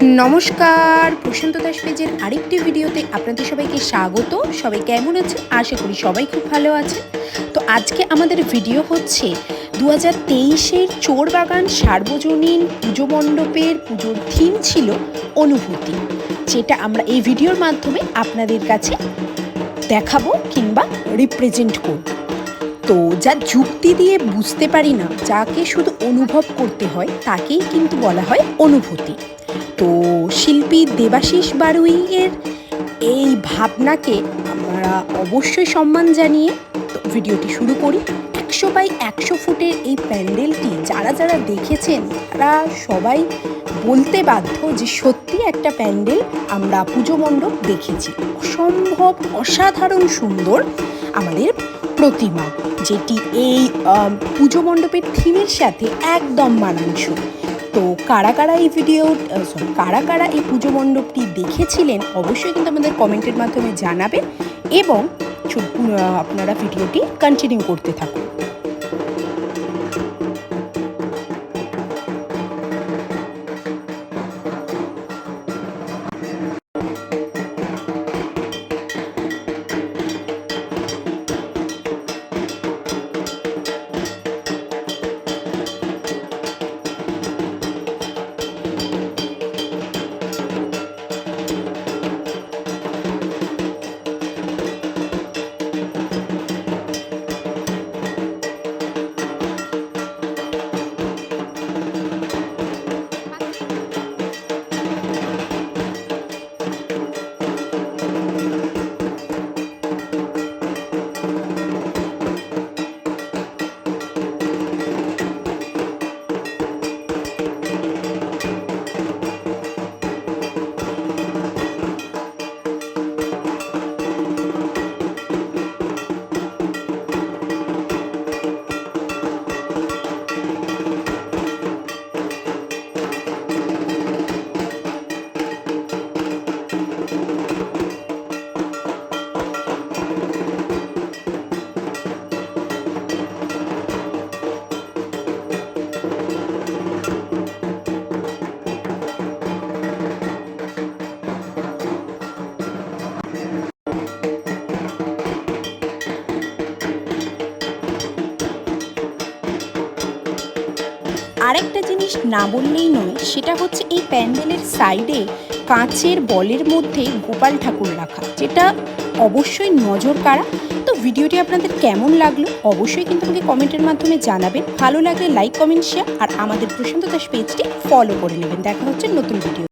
নমস্কার, প্রশান্ত দাস পেজের আরেকটি ভিডিওতে আপনাদের সবাইকে স্বাগত। সবাই কেমন আছে? আশা করি সবাই খুব ভালো আছে। তো আজকে আমাদের ভিডিও হচ্ছে দু হাজার তেইশের চোরবাগান সার্বজনীন পুজো মণ্ডপের পুজোর থিম ছিল অনুভূতি, যেটা আমরা এই ভিডিওর মাধ্যমে আপনাদের কাছে দেখাবো কিংবা রিপ্রেজেন্ট করব। তো যা যুক্তি দিয়ে বুঝতে পারি না, যাকে শুধু অনুভব করতে হয়, তাকেই কিন্তু বলা হয় অনুভূতি। তো শিল্পী দেবাশিস বারুইয়ের এই ভাবনাকে আমরা অবশ্যই সম্মান জানিয়ে ভিডিওটি শুরু করি। একশো বাই একশো ফুটের এই প্যান্ডেলটি যারা যারা দেখেছেন, তারা সবাই বলতে বাধ্য যে সত্যি একটা প্যান্ডেল আমরা পুজো মণ্ডপ দেখেছি। অসম্ভব অসাধারণ সুন্দর আমাদের প্রতিমা, যেটি এই পুজো মণ্ডপের থিমের সাথে একদম মানানসই। তো কারা কারা এই ভিডিও সরি কারা কারা এই পুজো মণ্ডপটি দেখেছিলেন অবশ্যই কিন্তু আমাদের কমেন্টের মাধ্যমে জানাবেন এবং আপনারা ভিডিওটি কন্টিনিউ করতে থাকুন। আরেকটা জিনিস না বললেই নয়, সেটা হচ্ছে এই প্যান্ডেলের সাইডে কাঁচের বলের মধ্যে গোপাল ঠাকুর রাখা, যেটা অবশ্যই নজর কাড়া। তো ভিডিওটি আপনাদের কেমন লাগল অবশ্যই কিন্তু আমাকে কমেন্টের মাধ্যমে জানাবেন। ভালো লাগলে লাইক, কমেন্ট শেয়ার আর আমাদের প্রশান্ত দাস পেজটি ফলো করে নেবেন। দেখা হচ্ছে নতুন ভিডিও